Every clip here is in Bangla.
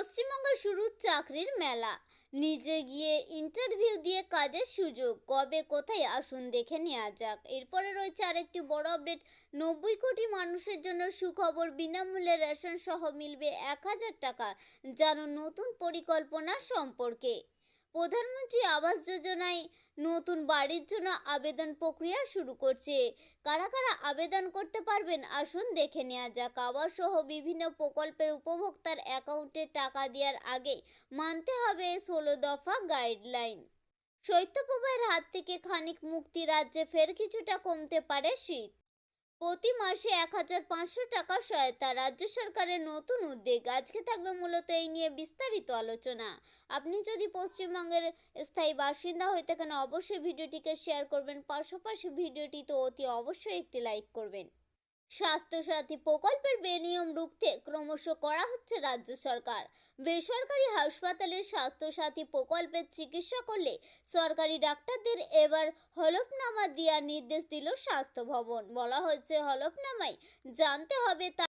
পশ্চিমবঙ্গে শুরু চাকরির মেলা। নিজে গিয়ে ইন্টারভিউ দিয়ে কাজের সুযোগ। কবে কোথায় আসুন দেখে নেওয়া যাক। এরপরে রয়েছে আরেকটি বড় আপডেট নব্বই কোটি মানুষের জন্য সুখবর, বিনামূল্যে রেশন সহ মিলবে এক হাজার টাকা জানো নতুন পরিকল্পনা সম্পর্কে। প্রধানমন্ত্রী আবাস যোজনায় নতুন বাড়ির জন্য আবেদন প্রক্রিয়া শুরু করছে। কারা কারা আবেদন করতে পারবেন আসুন দেখে নেওয়া যাক। আবাস সহ বিভিন্ন প্রকল্পের উপভোক্তার অ্যাকাউন্টে টাকা দেওয়ার আগে মানতে হবে ষোলো দফা গাইডলাইন। শৈত্যপ্রবাহের হাত থেকে খানিক মুক্তি রাজ্যে ফের কিছুটা কমতে পারে শীত। প্রতি মাসে এক হাজার পাঁচশো টাকা সহায়তা রাজ্য সরকারের নতুন উদ্যোগ। আজকে থাকবে মূলত এই নিয়ে বিস্তারিত আলোচনা। আপনি যদি পশ্চিমবঙ্গের স্থায়ী বাসিন্দা হয়ে থাকেন, অবশ্যই ভিডিওটিকে শেয়ার করবেন। পাশাপাশি ভিডিওটি তো অতি অবশ্যই একটি লাইক করবেন। স্বাস্থ্যসাথী প্রকল্পের বেনিয়ম রুখতে ক্রমশ করা হচ্ছে রাজ্য সরকার। বেসরকারি হাসপাতালের স্বাস্থ্যসাথী প্রকল্পের চিকিৎসা করলে সরকারি ডাক্তারদের এবার হলফনামা দেওয়ার নির্দেশ দিল স্বাস্থ্য ভবন। বলা হয়েছে, হলফনামায় জানতে হবে তা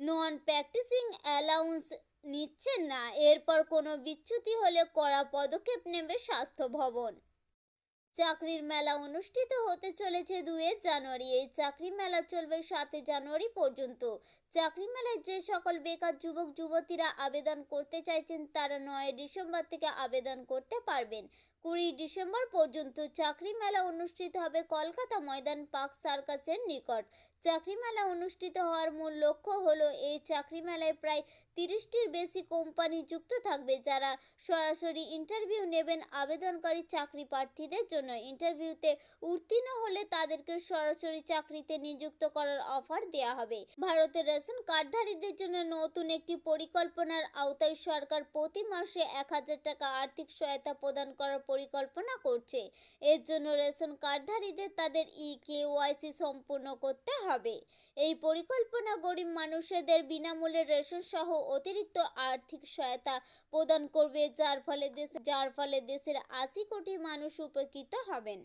নন প্র্যাকটিসিং অ্যালাউন্স নিচ্ছেন না। এরপর কোনো বিচ্যুতি হলে কড়া পদক্ষেপ নেবে স্বাস্থ্য ভবন। চাকরির মেলা অনুষ্ঠিত হতে চলেছে দুয়ে জানুয়ারি। এই চাকরি মেলা চলবে সাতই জানুয়ারি পর্যন্ত। চাকরি মেলায় যে সকল বেকার যুবক, যুবতীরা আবেদন করতে চাইছেন, তারা নয় ডিসেম্বর থেকে আবেদন করতে পারবেন। কুড়ি ডিসেম্বর পর্যন্ত চাকরি মেলা অনুষ্ঠিত হবে কলকাতা ময়দান পার্ক সার্কাসের নিকট। চাকরি মেলা অনুষ্ঠিত হওয়ার মূল লক্ষ্য হলো এই চাকরি মেলায় প্রায় তিরিশটির বেশি কোম্পানি যুক্ত থাকবে যারা সরাসরি ইন্টারভিউ নেবেন আবেদনকারী চাকরি প্রার্থীদের জন্য। ইন্টারভিউতে উত্তীর্ণ হলে তাদেরকে সরাসরি চাকরিতে নিযুক্ত করার অফার দেওয়া হবে। ভারতের রেশন কার্ডধারীদের জন্য নতুন একটি পরিকল্পনার আওতায় সরকার প্রতি মাসে এক হাজার টাকা আর্থিক সহায়তা প্রদান করার পরিকল্পনা করছে। এর জন্য রেশন কার্ডধারীদের তাদের ই কেওয়াইসি সম্পূর্ণ করতে হবে। এই পরিকল্পনা গরিব মানুষদের বিনামূল্যে রেশন সহ অতিরিক্ত আর্থিক সহায়তা প্রদান করবে, যার ফলে দেশ যার ফলে দেশের আশি কোটি মানুষ উপকৃত হবেন।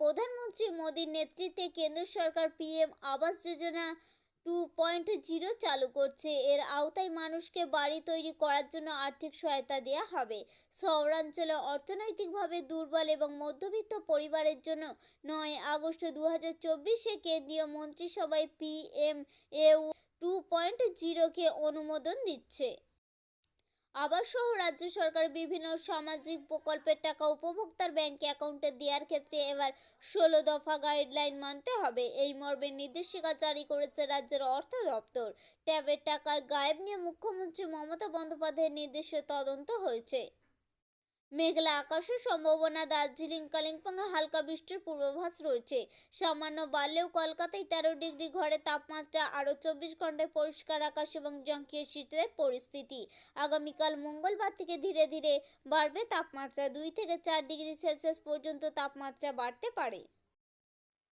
প্রধানমন্ত্রী মোদীর নেতৃত্বে কেন্দ্র সরকার PM Awas Yojana two point zero চালু করছে। এর আওতায় মানুষকে বাড়ি তৈরি করার জন্য আর্থিক সহায়তা দেওয়া হবে। শহরাঞ্চলে অর্থনৈতিকভাবে দুর্বল এবং মধ্যবিত্ত পরিবারের জন্য নয় আগস্ট দু হাজার চব্বিশে কেন্দ্রীয় মন্ত্রিসভায় পি এম এউ টু পয়েন্ট জিরোকে অনুমোদন দিচ্ছে। আবাস সহ রাজ্য সরকার বিভিন্ন সামাজিক প্রকল্পের টাকা উপভোক্তার ব্যাংক অ্যাকাউন্টে দেওয়ার ক্ষেত্রে এবার ষোলো দফা গাইডলাইন মানতে হবে। এই মর্মে নির্দেশিকা জারি করেছে রাজ্যের অর্থ দপ্তর। ট্যাবের টাকা গায়েব নিয়ে মুখ্যমন্ত্রী মমতা বন্দ্যোপাধ্যায়ের নির্দেশে তদন্ত হয়েছে। মেঘলা আকাশের সম্ভাবনা দার্জিলিং কালিম্পংয়ে হালকা বৃষ্টির পূর্বাভাস রয়েছে। সামান্য বাড়লেও কলকাতায় তেরো ডিগ্রি ঘরে তাপমাত্রা আরও চব্বিশ ঘন্টায় পরিষ্কার আকাশ এবং জঙ্কিয়ে শীতের পরিস্থিতি। আগামীকাল মঙ্গলবার থেকে ধীরে ধীরে বাড়বে তাপমাত্রা। দুই থেকে চার ডিগ্রি সেলসিয়াস পর্যন্ত তাপমাত্রা বাড়তে পারে।